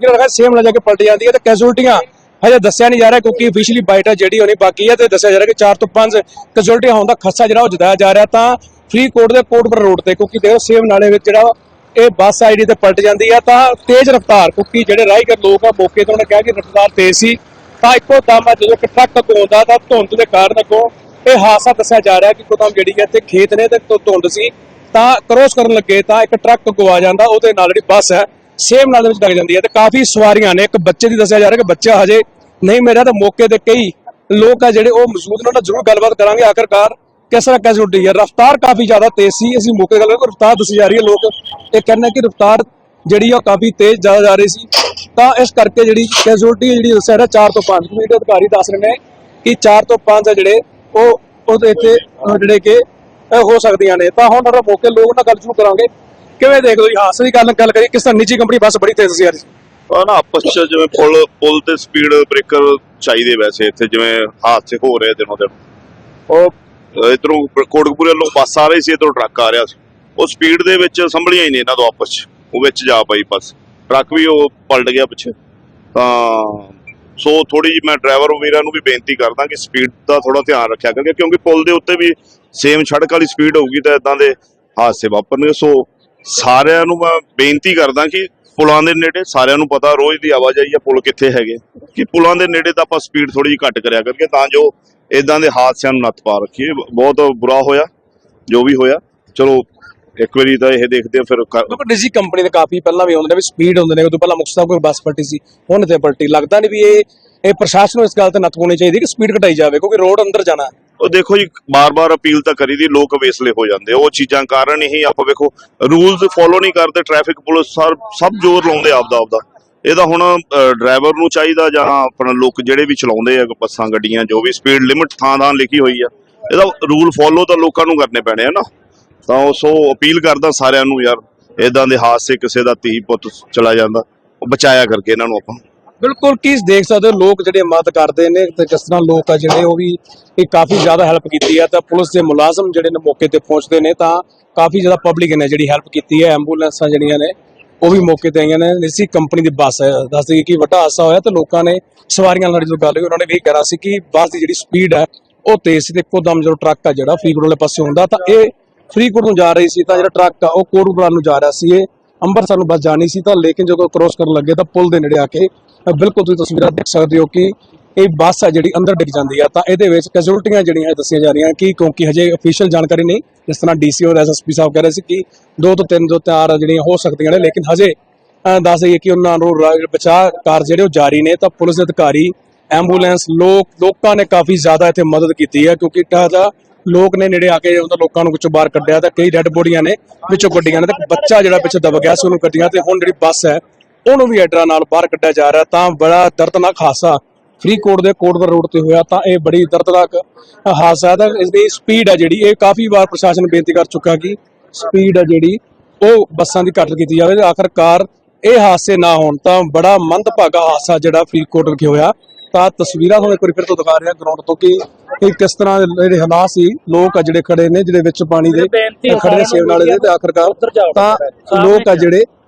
ਜਿਹੜਾ ਹੈਗਾ ਸੇਮ ਨਾਲ ਜਾ ਕੇ ਪਲਟ ਜਾਂਦੀ ਹੈ ਤੇ ਕੈਜੂਅਲਟੀਆਂ ਹਜੇ ਦੱਸਿਆ ਨਹੀਂ ਜਾ ਰਿਹਾ ਕਿਉਂਕਿ ਅਫੀਸ਼ੀਅਲੀ ਬਾਈਟ ਜਿਹੜੀ ਹੋਣੀ ਬਾਕੀ ਹੈ ਤੇ ਦੱਸਿਆ ਜਾ ਰਿਹਾ ਕਿ 4 ਤੋਂ 5 ਕੈਜੂਅਲਟੀਆਂ ਹੋਣ ਦਾ ਖਦਸ਼ਾ ਜਿਹੜਾ ਉਹ ਜਤਾਇਆ ਜਾ ਰਿਹਾ ਤਾਂ ਫਰੀਦਕੋਟ ਦੇ ਕੋਟਪੁਰ ਰੋਡ ਤੇ, ਕਿਉਂਕਿ ਦੇਖੋ ਸੇਮ ਨਾਲੇ ਵਿੱਚ ਜਿਹੜਾ ਇਹ ਬੱਸ ਆਈਡੀ ਤੇ ਪਲਟ ਜਾਂਦੀ ਹੈ ਤਾਂ ਤੇਜ਼ ਰਫ਼ਤਾਰ, ਕਿਉਂਕਿ ਜਿਹੜੇ ਰਾਹਗੀਰ ਲੋਕ ਆ ਮੌਕੇ ਤੋਂ ਉਹਨੇ ਕਿਹਾ ਕਿ ਰਫ਼ਤਾਰ ਤੇਜ਼ ਸੀ, ਤਾਂ ਇੱਕੋ ਦਮ ਜਦੋਂ ਇੱਕ ਟਰੱਕ ਅੱਗੋਂ ਆਉਂਦਾ ਤਾਂ ਧੁੰਦ ਦੇ ਕਾਰਨ ਅੱਗੋਂ ਇਹ ਹਾਦਸਾ ਦੱਸਿਆ ਜਾ ਰਿਹਾ ਕਿ ਇੱਕੋ ਜਿਹੜੀ ਹੈ ਤੇ ਖੇਤ ਨੇ ਤੇ ਧੁੰਦ ਸੀ, ਤਾਂ ਕ੍ਰੋਸ ਕਰਨ ਲੱਗੇ ਤਾਂ ਇੱਕ ਟਰੱਕ ਅੱਗੋਂ ਆ ਜਾਂਦਾ, ਉਹਦੇ ਨਾਲ ਜਿਹੜੀ ਬੱਸ ਹੈ ਸੇਮ ਨਾਲ ਦੇ ਵਿੱਚ ਲੱਗ ਜਾਂਦੀ ਹੈ ਤੇ ਕਾਫੀ ਸਵਾਰੀਆਂ ਨੇ, ਇੱਕ ਬੱਚੇ ਦੀ ਦੱਸਿਆ ਜਾ ਰਿਹਾ ਕਿ ਬੱਚਾ ਹਜੇ ਨਹੀਂ ਮੇਰਾ ਤਾਂ ਮੌਕੇ ਤੇ ਕਈ ਲੋਕ ਆ ਜਿਹੜੇ ਉਹ ਮੌਜੂਦ ਨੇ, ਉਹਨਾਂ ਜ਼ਰੂਰ ਗੱਲਬਾਤ ਕਰਾਂਗੇ। ਆਖਰਕਾਰ ਕਿਸ ਤਰ੍ਹਾਂ ਕੈਜੂਅਲਟੀ ਹੈ? ਰਫ਼ਤਾਰ ਕਾਫੀ ਜ਼ਿਆਦਾ ਤੇਜ਼ ਸੀ, ਅਸੀਂ ਮੌਕੇ ਗੱਲ ਕਰਾਂਗੇ। ਰਫ਼ਤਾਰ ਦੱਸੀ ਜਾ ਰਹੀ ਹੈ, ਲੋਕ ਇਹ ਕਹਿੰਦੇ ਕਿ ਰਫ਼ਤਾਰ ਜਿਹੜੀ ਆ ਕਾਫੀ ਤੇਜ਼ ਜ਼ਿਆਦਾ ਜਾ ਰਹੀ ਸੀ। ਤਾਂ ਇਸ ਕਰਕੇ ਜਿਹੜੀ ਕੈਜੂਲਟੀ ਜਿਹੜੀ ਦੱਸਿਆ ਰਿਹਾ 4 ਤੋਂ 5 ਕਮੇਟੀ ਅਧਿਕਾਰੀ ਦੱਸ ਰਹੇ ਨੇ ਕਿ 4 ਤੋਂ 5 ਆ ਜਿਹੜੇ ਉਹ ਉਹਦੇ ਤੇ ਜਿਹੜੇ ਕਿ ਹੋ ਸਕਦੀਆਂ ਨੇ। ਤਾਂ ਹੁਣ ਸਾਡਾ ਮੌਕੇ ਲੋਕ ਨਾਲ ਗੱਲ ਸ਼ੁਰੂ ਕਰਾਂਗੇ। ਕਿਵੇਂ ਦੇਖਦੇ ਹੋ ਜੀ? ਹਾਦਸੇ ਦੀ ਗੱਲ ਗੱਲ ਕਰੀ ਕਿਸ ਤਰ੍ਹਾਂ ਨਿੱਜੀ ਕੰਪਨੀ ਬੱਸ ਬੜੀ ਤੇਜ਼ ਸੀ ਯਾਰ ਆ ਨਾ ਆਪਸ ਚ ਜਿਵੇਂ ਪੁਲ ਪੁਲ ਤੇ ਸਪੀਡ ਬ੍ਰੇਕਰ ਚਾਹੀਦੇ ਵੈਸੇ ਇੱਥੇ, ਜਿਵੇਂ ਹਾਦਸੇ ਹੋ ਰਹੇ ਦਿਨੋਂ ਦਿਨ। ਉਹ ਇਧਰੋਂ ਕੋਟਕਪੂਰੇ ਵੱਲੋਂ ਬੱਸ ਆ ਰਹੀ ਸੀ, ਇਧਰੋਂ ਟਰੱਕ ਆ ਰਿਹਾ ਸੀ। ਉਹ ਸਪੀਡ ਦੇ ਵਿੱਚ ਸੰਭਲੀਆਂ ਹੀ ਨਹੀਂ ਇਹਨਾਂ ਤੋਂ ਆਪਸ ਚ। ਉਹ ਵਿੱਚ ਜਾ ਪਈ ਬੱਸ। ਟਰੱਕ ਵੀ ਉਹ ਪਲਟ ਗਿਆ ਪਿੱਛੇ। ਤਾਂ ਸੋ ਥੋੜੀ ਜਿਹੀ ਮੈਂ ਡਰਾਈਵਰ ਵੀਰਾਂ ਨੂੰ ਵੀ ਬੇਨਤੀ ਕਰਦਾ ਕਿ ਸਪੀਡ ਦਾ ਥੋੜਾ ਧਿਆਨ ਰੱਖਿਆ ਕਰਕੇ ਕਿਉਂਕਿ ਪੁਲ ਦੇ ਉੱਤੇ ਵੀ ਸੇਮ ਸੜਕ ਵਾਲੀ ਸਪੀਡ ਹੋਊਗੀ ਤਾਂ ਇਦਾਂ ਦੇ ਹਾਦਸੇ ਵਾਪਰਨਗੇ। ਸੋ ਸਾਰਿਆਂ ਨੂੰ ਮੈਂ ਬੇਨਤੀ ਕਰਦਾ ਕਿ ਪੁਲਾਂ ਦੇ ਨੇੜੇ ਸਾਰਿਆਂ ਨੂੰ ਪਤਾ ਰੋਜ਼ ਦੀ ਆਵਾਜਾਈ ਆ ਪੁਲ ਕਿੱਥੇ ਹੈਗੇ। ਕਿ ਪੁਲਾਂ ਦੇ ਨੇੜੇ ਤਾਂ ਆਪਾਂ ਸਪੀਡ ਥੋੜੀ ਜਿਹੀ ਘੱਟ ਕਰਿਆ ਕਰਕੇ ਤਾਂ ਜੋ ਇਦਾਂ ਦੇ ਹਾਦਸਿਆਂ ਨੂੰ ਨੱਥ ਪਾ ਰੱਖੀਏ। ਬਹੁਤ ਬੁਰਾ ਹੋਇਆ, ਜੋ ਵੀ ਹੋਇਆ। ਚਲੋ, ਇੱਕ ਵਾਰੀ ਤਾਂ ਇਹ ਦੇਖਦੇ ਆ, ਫਿਰ ਕਿਉਂਕਿ ਨਿੱਜੀ ਕੰਪਨੀ ਦੇ ਕਾਫੀ ਪਹਿਲਾਂ ਵੀ ਆਉਂਦੇ ਨੇ ਵੀ ਸਪੀਡ ਹੁੰਦੇ ਨੇ, ਉਦੋਂ ਪਹਿਲਾਂ ਮੁਕਤਸਰ ਕੋਈ ਬੱਸ ਪਲਟੀ ਸੀ, ਹੁਣ ਤੇ ਪਲਟੀ। ਲੱਗਦਾ ਨਹੀਂ ਵੀ ਇਹ ਇਹ ਪ੍ਰਸ਼ਾਸਨ ਨੂੰ ਇਸ ਗੱਲ ਤੇ ਨੱਥ ਪਾਉਣੀ ਚਾਹੀਦੀ ਕਿ ਸਪੀਡ ਘਟਾਈ ਜਾਵੇ, ਕਿਉਂਕਿ ਰੋਡ ਅੰਦਰ ਜਾਣਾ। ਉਹ ਦੇਖੋ ਜੀ, ਬਾਰ-ਬਾਰ ਅਪੀਲ ਤਾਂ ਕਰੀ ਦੀ, ਲੋਕ ਵੇਸਲੇ ਹੋ ਜਾਂਦੇ ਉਹ ਚੀਜ਼ਾਂ ਕਾਰਨ ਹੀ ਆਪਾਂ ਵੇਖੋ ਰੂਲਸ ਫੋਲੋ ਨਹੀਂ ਕਰਦੇ ਟ੍ਰੈਫਿਕ ਪੁਲਿਸ ਸਭ ਜ਼ੋਰ ਲਾਉਂਦੇ ਆਪਦਾ ਆਪਦਾ। ਇਹਦਾ ਹੁਣ ਡਰਾਈਵਰ ਨੂੰ ਚਾਹੀਦਾ ਜਾਂ ਆਪਣਾ ਲੋਕ ਜਿਹੜੇ ਵੀ ਚਲਾਉਂਦੇ ਆ, ਬੱਸਾਂ, ਗੱਡੀਆਂ, ਜੋ ਵੀ ਸਪੀਡ ਲਿਮਿਟ ਥਾਂ-ਥਾਂ ਲਿਖੀ ਹੋਈ ਆ। ਇਹਦਾ ਰੂਲ ਫੋਲੋ ਤਾਂ ਲੋਕਾਂ ਨੂੰ ਕਰਨੇ ਪੈਣੇ ਆ ਨਾ। ਤਾਂ ਉਹ ਸੋ ਅਪੀਲ ਕਰਦਾ ਸਾਰਿਆਂ ਨੂੰ ਯਾਰ ਇਦਾਂ ਦੇ ਹਾਦਸੇ ਕਿਸੇ ਦਾ ਧੀ ਪੁੱਤ ਚਲਾ ਜਾਂਦਾ, ਉਹ ਬਚਾਇਆ ਕਰਕੇ ਇਹਨਾਂ ਨੂੰ ਆਪਾਂ ਬਿਲਕੁਲ ਕੀ ਦੇਖ ਸਕਦੇ ਹੋ, ਲੋਕ ਜਿਹੜੇ ਮਦਦ ਕਰਦੇ ਨੇ ਤੇ ਜਿਸ ਤਰ੍ਹਾਂ ਲੋਕ ਆ ਜਿਹੜੇ, ਉਹ ਵੀ ਇਹ ਕਾਫੀ ਜ਼ਿਆਦਾ ਹੈਲਪ ਕੀਤੀ ਹੈ ਤਾਂ ਪੁਲਿਸ ਦੇ ਮੁਲਾਜ਼ਮ ਜਿਹੜੇ ਨੇ ਮੌਕੇ ਤੇ ਪਹੁੰਚਦੇ ਨੇ, ਤਾਂ ਕਾਫੀ ਜ਼ਿਆਦਾ ਪਬਲਿਕ ਨੇ ਜਿਹੜੀ ਹੈਲਪ ਕੀਤੀ ਹੈ। ਐਂਬੂਲੈਂਸਾਂ ਜਿਹੜੀਆਂ ਨੇ, ਉਹ ਵੀ ਮੌਕੇ ਤੇ ਆਈਆਂ ਨੇ। ਇਸੀ ਕੰਪਨੀ ਦੀ ਬੱਸ ਦੱਸਦੀ ਕਿ ਵੱਡਾ ਹਾਦਸਾ ਹੋਇਆ ਤੇ ਲੋਕਾਂ ਨੇ ਸਵਾਰੀਆਂ ਨਾਲ ਜਦੋਂ ਗੱਲ ਹੋਈ, ਉਹਨਾਂ ਨੇ ਵੀ ਕਹਿਣਾ ਸੀ ਕਿ ਬੱਸ ਦੀ ਜਿਹੜੀ ਸਪੀਡ ਹੈ, ਉਹ ਤੇਜ਼ ਸੀ ਤੇ ਇੱਕੋ ਦਮ ਜਦੋਂ ਟਰੱਕ ਆ ਜਿਹੜਾ, ਫਰੀਦਕੋਟ ਵਾਲੇ ਪਾਸੇ ਹੁੰਦਾ ਤਾਂ ਇਹ ਫਰੀਦਕੋਟ ਨੂੰ ਜਾ ਰਹੀ ਸੀ, ਤਾਂ ਜਿਹੜਾ ਟਰੱਕ ਆ, ਉਹ ਕੋਟਕਪੂਰਾ ਨੂੰ ਜਾ ਰਿਹਾ ਸੀ। ਇਹ ਅੰਮ੍ਰਿਤਸਰ ਨੂੰ ਬੱਸ ਜਾਣੀ ਸੀ, ਤਾਂ ਲੇਕਿਨ ਜਦੋਂ ਕ੍ਰੋਸ ਕਰਨ ਲੱਗੇ, ਤਾਂ ਪੁਲ ਦੇ ਨੇੜੇ ਆ ਕੇ ਬਿਲਕੁਲ ਤੁਸੀਂ ਤਸਵੀਰਾਂ ਦੇਖ ਸਕਦੇ ਹੋ ਕਿ ਇਹ ਬੱਸ ਆ ਜਿਹੜੀ ਅੰਦਰ ਡਿੱਗ ਜਾਂਦੀ ਆ। ਤਾਂ ਇਹਦੇ ਵਿੱਚ ਕੈਜੂਲਟੀਆਂ ਜਿਹੜੀਆਂ ਦੱਸੀਆਂ ਜਾ ਰਹੀਆਂ ਕਿ ਕਿਉਂਕਿ ਹਜੇ ਅਫੀਸ਼ੀਅਲ ਜਾਣਕਾਰੀ ਨਹੀਂ, ਜਿਸ ਤਰ੍ਹਾਂ ਡੀਸੀ ਔਰ ਐਸਐਸਪੀ ਸਾਹਿਬ ਕਹਿ ਰਹੇ ਸੀ ਕਿ ਦੋ ਤੋਂ ਤਿੰਨ ਤੋਂ ਚਾਰ ਜਿਹੜੀਆਂ ਹੋ ਸਕਦੀਆਂ ਨੇ, ਲੇਕਿਨ ਹਜੇ ਦੱਸ ਦਈਏ ਕਿ ਉਹਨਾਂ ਨੂੰ ਬਚਾਅ ਕਾਰ ਜਿਹੜੇ ਉਹ ਜਾਰੀ ਨੇ, ਤਾਂ ਪੁਲਿਸ ਅਧਿਕਾਰੀ, ਐਂਬੂਲੈਂਸ, ਲੋਕ, ਲੋਕਾਂ ਨੇ ਕਾਫੀ ਜ਼ਿਆਦਾ ਇੱਥੇ ਮਦਦ ਕੀਤੀ ਹੈ ਕਿਉਂਕਿ ਟਾਜਾ ਲੋਕ ਨੇ ਨੇੜੇ ਆ ਕੇ ਉਹਨਾਂ ਲੋਕਾਂ ਨੂੰ ਵਿੱਚੋਂ ਬਾਹਰ ਕੱਢਿਆ, ਤਾਂ ਕਈ ਡੈੱਡ ਬੋਡੀਆਂ ਨੇ, ਵਿੱਚੋਂ ਕੱਢੀਆਂ ਨੇ, ਤੇ ਬੱਚਾ ਜਿਹੜਾ ਪਿੱਛੇ ਦਬ ਗਿਆ ਸੀ ਉਹਨੂੰ ਕੱਢੀਆਂ ਤੇ, ਹੁਣ ਜਿਹੜੀ ਬੱਸ ਹੈ ਉਹਨੂੰ ਵੀ ਐਡਰਾ ਨਾਲ ਬਾਹਰ ਕੱਢਿਆ ਜਾ ਰਿਹਾ ਤਾਂ ਬੜਾ ਦਰਦਨਾਕ ਹਾਦਸਾ ਫਰੀਦਕੋਟ ਦੇ ਕੋਟਪੁਰ ਰੋਡ ਤੇ ਹੋਇਆ ਤਾਂ ਇਹ ਬੜੀ ਦਰਦਨਾਕ ਹਾਦਸਾ ਹੈ। ਤਾਂ ਇਸ ਦੀ ਸਪੀਡ ਹੈ ਜਿਹੜੀ ਇਹ ਕਾਫੀ ਵਾਰ ਪ੍ਰਸ਼ਾਸਨ ਬੇਨਤੀ ਕਰ ਚੁੱਕਾ ਕਿ ਸਪੀਡ ਹੈ ਜਿਹੜੀ ਉਹ ਬੱਸਾਂ ਦੀ ਘੱਟ ਕੀਤੀ ਜਾਵੇ। ਆਖਰਕਾਰ ਇਹ ਹਾਦਸੇ ਨਾ ਹੋਣ ਤਾਂ ਬੜਾ ਮੰਦਭਾਗਾ ਹਾਦਸਾ ਜਿਹੜਾ ਫਰੀਦਕੋਟ ਵਿਖੇ ਹੋਇਆ। ਤਾਂ ਤਸਵੀਰਾਂ ਤੁਹਾਨੂੰ ਇੱਕ ਵਾਰੀ ਫਿਰ ਤੋਂ ਦਿਖਾ ਰਿਹਾ ਗਰਾਊਂਡ ਤੋਂ ਕਿ ਇਹ ਕਿਸ ਤਰ੍ਹਾਂ ਦੇ ਜਿਹੜੇ ਹਾਲਾਤ ਸੀ ਲੋਕ ਆ ਜਿਹੜੇ ਖੜੇ ਨੇ ਜਿਹੜੇ ਵਿੱਚ ਪਾਣੀ ਦੇ ਖੜੇ ਸੇਵ ਨਾਲੇ ਦੇ ਤੇ ਆਖਰਕਾਰ ਤਾਂ ਲੋਕ ਆ ਜਿਹੜੇ